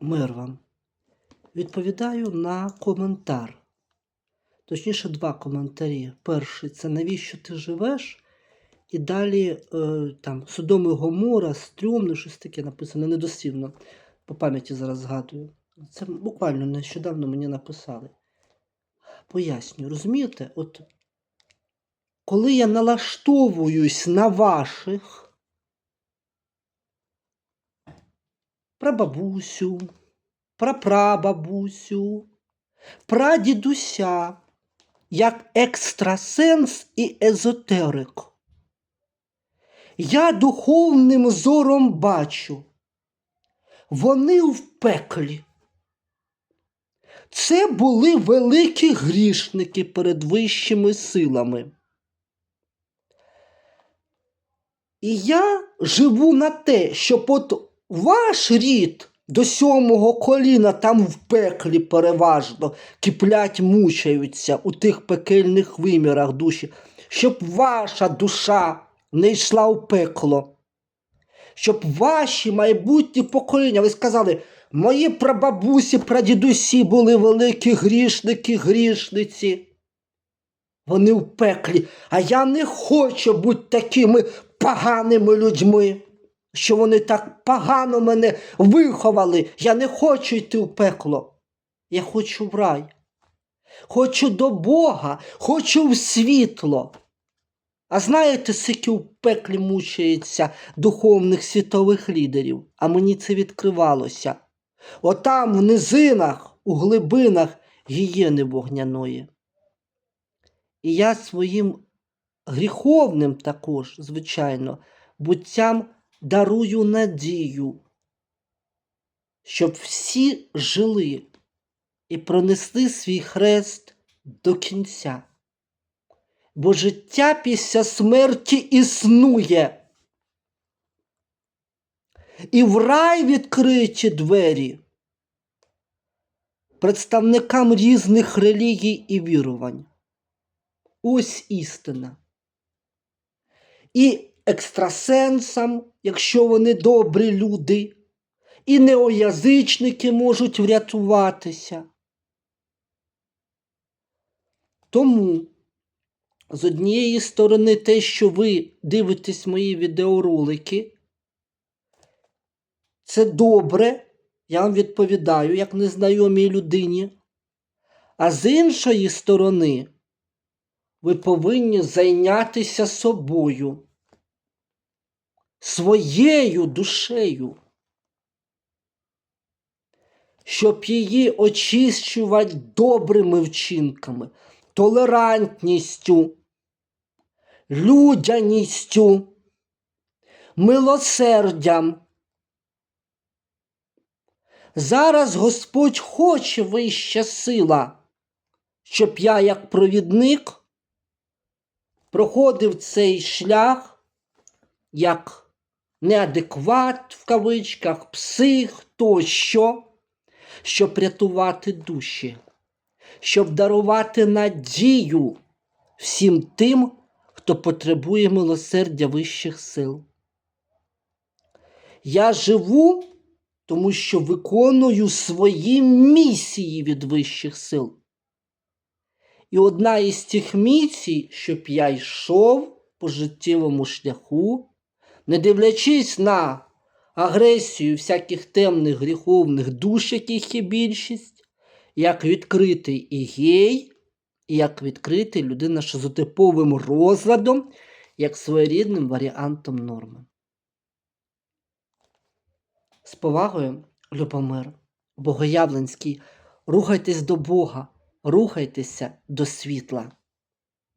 Мир вам. Відповідаю на коментар. Точніше, два коментарі. Перший це навіщо ти живеш? І далі е, там Содом і Гомора, стрьомно, щось таке написано, недослівно. По пам'яті зараз згадую. Це буквально нещодавно мені написали. Пояснюю, розумієте, от коли я налаштовуюсь на ваших прабабусю, прапрабабусю, прадідуся, як екстрасенс і езотерик. Я духовним зором бачу, вони в пеклі. Це були великі грішники перед вищими силами. І я живу на те, щоб от ваш рід до сьомого коліна там в пеклі переважно киплять, мучаються у тих пекельних вимірах душі, щоб ваша душа не йшла у пекло, щоб ваші майбутні покоління, ви сказали, мої прабабусі, прадідусі були великі грішники, грішниці. Вони в пеклі, а я не хочу бути такими поганими людьми, що вони так погано мене виховали. Я не хочу йти в пекло. Я хочу в рай. Хочу до Бога, хочу в світло. А знаєте, скільки в пеклі мучається духовних світових лідерів, а мені це відкривалося. Отам в низинах, у глибинах гієни вогняної. І я своїм гріховним також, звичайно, буттям дарую надію, щоб всі жили і пронесли свій хрест до кінця. Бо життя після смерті існує. І в рай відкриті двері представникам різних релігій і вірувань. Ось істина. І екстрасенсам, якщо вони добрі люди, і неоязичники можуть врятуватися. Тому, з однієї сторони, те, що ви дивитесь мої відеоролики, це добре, я вам відповідаю, як незнайомій людині. А з іншої сторони, ви повинні зайнятися собою, своєю душею, щоб її очищувати добрими вчинками, толерантністю, людяністю, милосердям. Зараз Господь хоче вища сила, щоб я, як провідник, проходив цей шлях як неадекват в кавичках, псих тощо, щоб рятувати душі, щоб дарувати надію всім тим, хто потребує милосердя вищих сил. Я живу, тому що виконую свої місії від вищих сил. І одна із тих місій, щоб я йшов по життєвому шляху, не дивлячись на агресію всяких темних гріховних душ, яких є більшість, як відкритий і гей, і як відкритий людина шизотиповим розладом, як своєрідним варіантом норми. З повагою, Любомир, Богоявленський, рухайтесь до Бога, рухайтеся до світла.